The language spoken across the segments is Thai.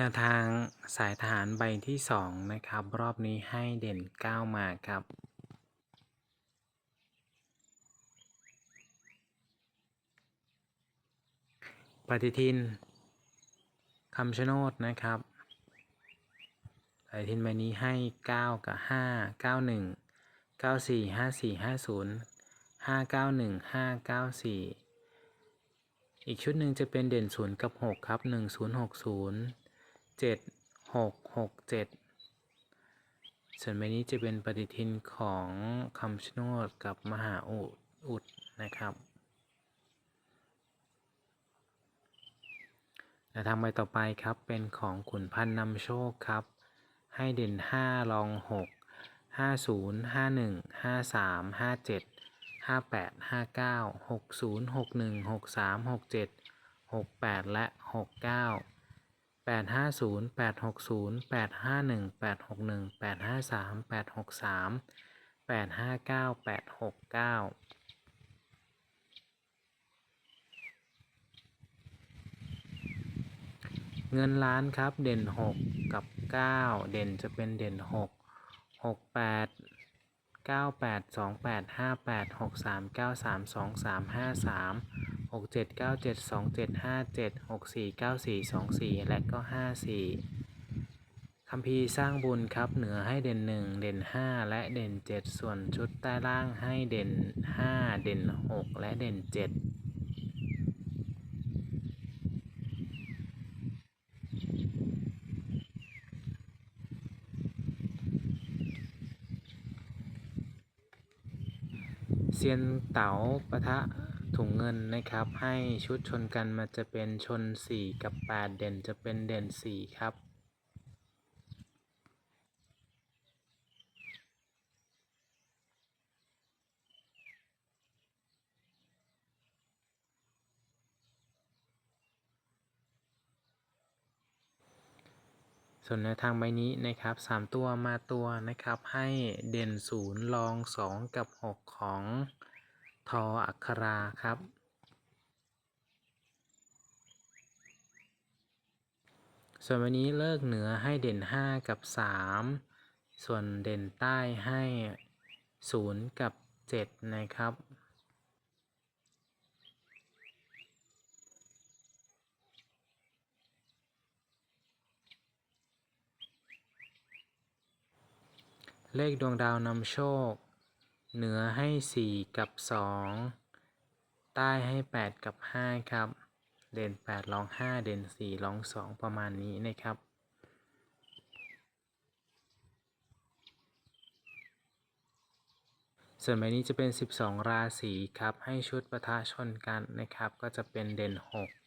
แนวทางสายทหารใบที่ 2 นะครับ รอบนี้ให้เด่น 9 มาครับ ปฏิทินคำชโนดนะครับปฏิทินใบนี้ให้ 9 กับ 5 91 94 54 50 591 594 อีกชุดหนึ่งจะเป็นเด่น 0 กับ 6 ครับ 1060 เจ็ดหกหกเจ็ดส่วนใบนี้จะเป็นปฏิทินของคำชะโนดกับมหาอุดอุดนะครับแนวทางใบต่อไปครับเป็นของขุนพันนำโชคครับ ให้เด่น5รอง 6 50 51 53 57 58 59 60 61 63 67 68 และ 69 850 860 851 861 853 863 859 869 เงินล้านครับเด่น 6 กับ 9 เด่นจะเป็นเด่น 6 6 8 9 8 2 8 5 8 63 93 23 6 7 9 7 2 7 5 7 6 4 9 4 2 4 และก็ 5 4คัมภีร์สร้างบุญครับ เหนือให้เด่น 1 เด่น 5 และเด่น 7 ส่วนชุดใต้ล่างให้เด่น 5 เด่น 6 และเด่น 7เซียนเต๋าปะทะ ถุงเงินนะครับ ให้ชุดชนกันมาจะเป็นชน 4 กับ 8 เด่นจะเป็นเด่น 4 ครับ ส่วนในวทางใบนี้นะครับ 3 ตัวมาตัวนะครับให้เด่น0รอง 2 กับ 6 ของ ทออัคราครับ ส่วนวันนี้เลิกเหนือให้เด่น 5 กับ 3 ส่วนเด่นใต้ให้ 0 กับ 7 นะครับเลขดวงดาวนำโชค เหนือให้ 4 กับ 2 ใต้ให้ 8 กับ 5 ครับ เด่น8รอง 5 เด่น4รอง 2 ประมาณนี้นะครับ ส่วนใบนี้จะเป็น 12 ราศีครับ ให้ชุดประทะชนกันนะครับ ก็จะเป็นเด่น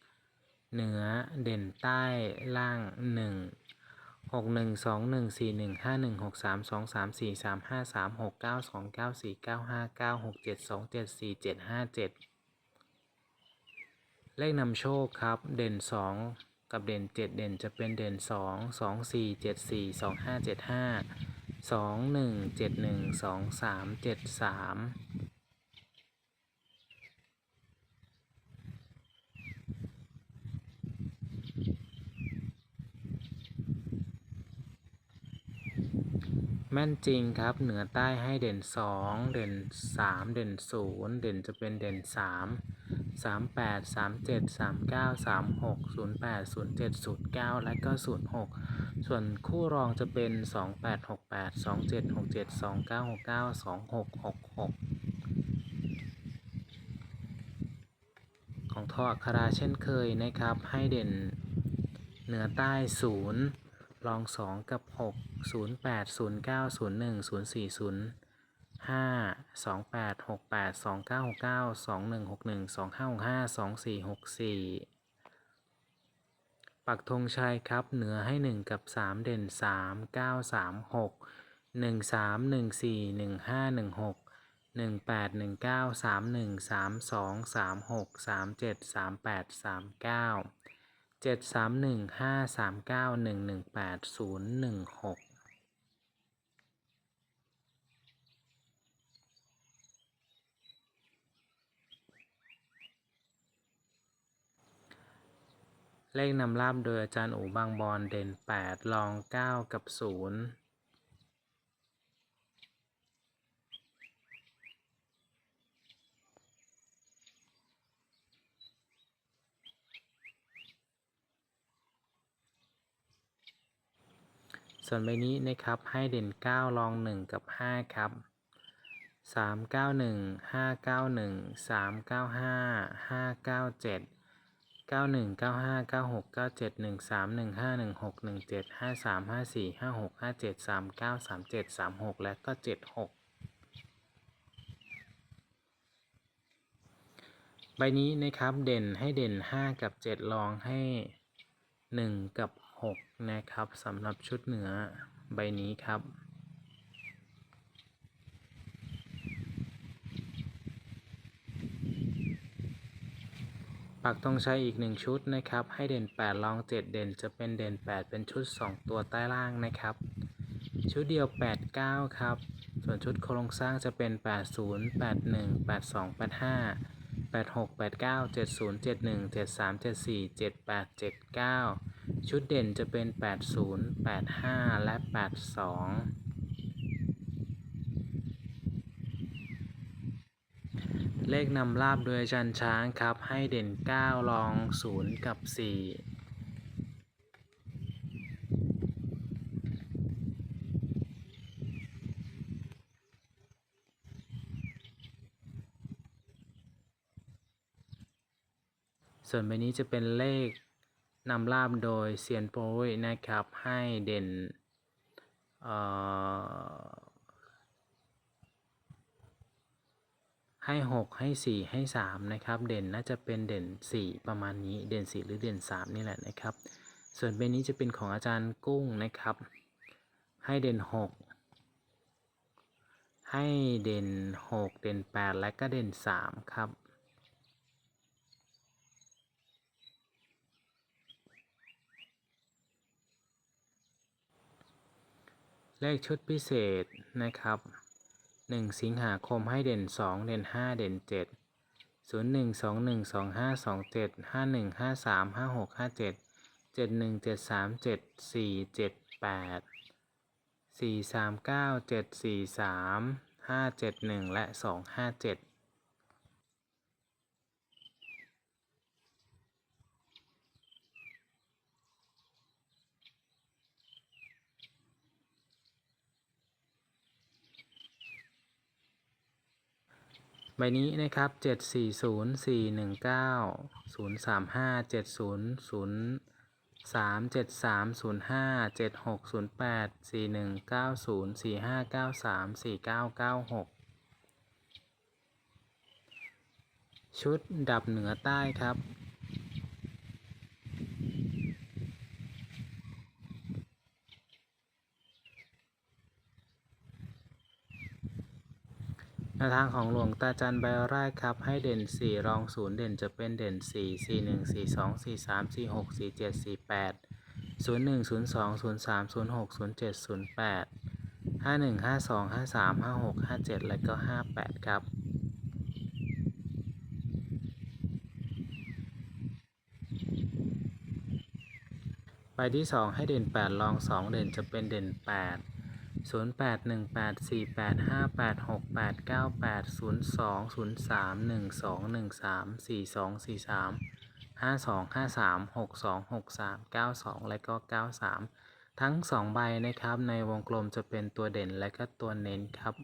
6 เหนือเด่นใต้ล่าง 1 หกหนึ่งสองหนึ่งสี่หนึ่งห้าหนึ่งหกสามสองสามสี่สามห้าสามหกเก้าสองเก้าสี่เก้าห้าเก้าหกเจ็ดสองเจ็ดสี่เจ็ดห้าเจ็ดเลขนำโชคครับ เด่นสองกับเด่นเจ็ดเด่นจะเป็นเด่นสองสองสี่เจ็ดสี่สองห้าเจ็ดห้าสองหนึ่งเจ็ดหนึ่งสองสามเจ็ดสาม แม่นจริงครับ เหนือใต้ให้เด่น 2 เด่น 3 เด่น 0 เด่นจะเป็นเด่น 3 38 37 39 36 08 07 09 และก็ 06 ส่วนคู่รองจะเป็น 28 68 27 67 29 69 26 66 ของทออัคราเช่นเคยนะครับ ให้เด่นเหนือใต้ 0 รอง2กับ6 08 09 01 04 05 28 68 29 69 21 61 25 65 24 64ปักธงชัยครับเหนือให้1กับ3เด่น3 9 3 6หนึ่งสามหนึ่งสี่หนึ่งห้าหนึ่งหกหนึ่งแปดหนึ่งเก้าสามหนึ่งสามสองสามหกสามเจ็ดสามแปดสามเก้า เจ็ดสามหนึ่งห้าสามเก้าหนึ่งหนึ่งแปดศูนย์หนึ่งหกเลขนำลาบโดยอาจารย์อูบางบอนเด่น 8 รอง 9 กับ 0 ส่วนใบนี้นะครับให้เด่น 9 รอง 1 กับ 5 ครับ 391 591 395 597เก้าหนึ่งเก้าห้าเก้าหกเก้าเจ็ดหนึ่งสามหนึ่งห้าหนึ่งหกหนึ่งเจ็ดห้าสามห้าสี่ห้าหกห้าเจ็ดสามเก้าสามเจ็ดสามหกและก็เจ็ดหกใบนี้นะครับเด่นให้เด่นห้ากับเจ็ดลองให้หนึ่งกับ นะครับสำหรับชุดเหนือใบนี้ครับ ปักตรงใช้อีกหนึ่งชุดนะครับ ให้เด่น 8 ลอง 7 เด่นจะเป็นเด่น 8 เป็นชุด 2 ตัวใต้ล่างนะครับ ชุดเดียว 8 9 ครับ ส่วนชุดโครงสร้างจะเป็น 80 81 82 85 86 89 70 71 73 74 78 79 ชุดเด่นจะเป็น 80 85 และ 82 เลขนำลาบโดยจารย์ช้างครับ ให้เด่น 9 รอง 0 กับ 4ส่วนใบนี้จะเป็นเลข นำลาบโดยเซียนโปรยนะครับให้เด่นให้หกให้สี่ให้สามนะครับ เด่นน่าจะเป็นเด่นสี่ประมาณนี้เด่นสี่หรือเด่นสามนี่แหละนะครับ ส่วนเบนนี้จะเป็นของอาจารย์กุ้งนะครับ ให้เด่นหกให้เด่นหกเด่นแปดและก็เด่นสามครับ เลขชุดพิเศษนะครับ 1 สิงหาคมให้เด่น 2 เด่น 5 เด่น 7 0 1 2 1 2 5 2 7 5 1 5 3 5 6 5 7 7 1 7 3 7 4 7 8 4 3 9 7 4 3 5 7 1 และ 2 5 7 ใบนี้นะครับ 7 4 0 4 1 9 0 3 5 7 0 0 3 7 3 0 5 7 6 0 8 4 1 9 0 4 5 9 3 4 9 9 6 ชุดดับเหนือใต้ครับ วทางของหลวงตาจันใบแรกครับ ให้เด่น 4 รอง 0 เด่นจะเป็นเด่น 4 4 1 4 2 4 3 4 6 4 7 4 8 0 1 0 2 0 3 0 6 0 7 0 8 5 1 5 2 5 3 5 6 5 7 และก็ 58 ครับใบที่ 2 ให้เด่น 8 รอง 2 เด่นจะเป็นเด่น 8 0 8 1 8 4 8 5 8 6 8 9 8 0 2 0 3 1 2 1 3 4 2 4 3 5 2 5 3 6 2 6 3 9 2 และก็ 93 ทั้ง 2 ใบนะครับในวงกลมจะเป็นตัวเด่นและก็ตัวเน้นครับ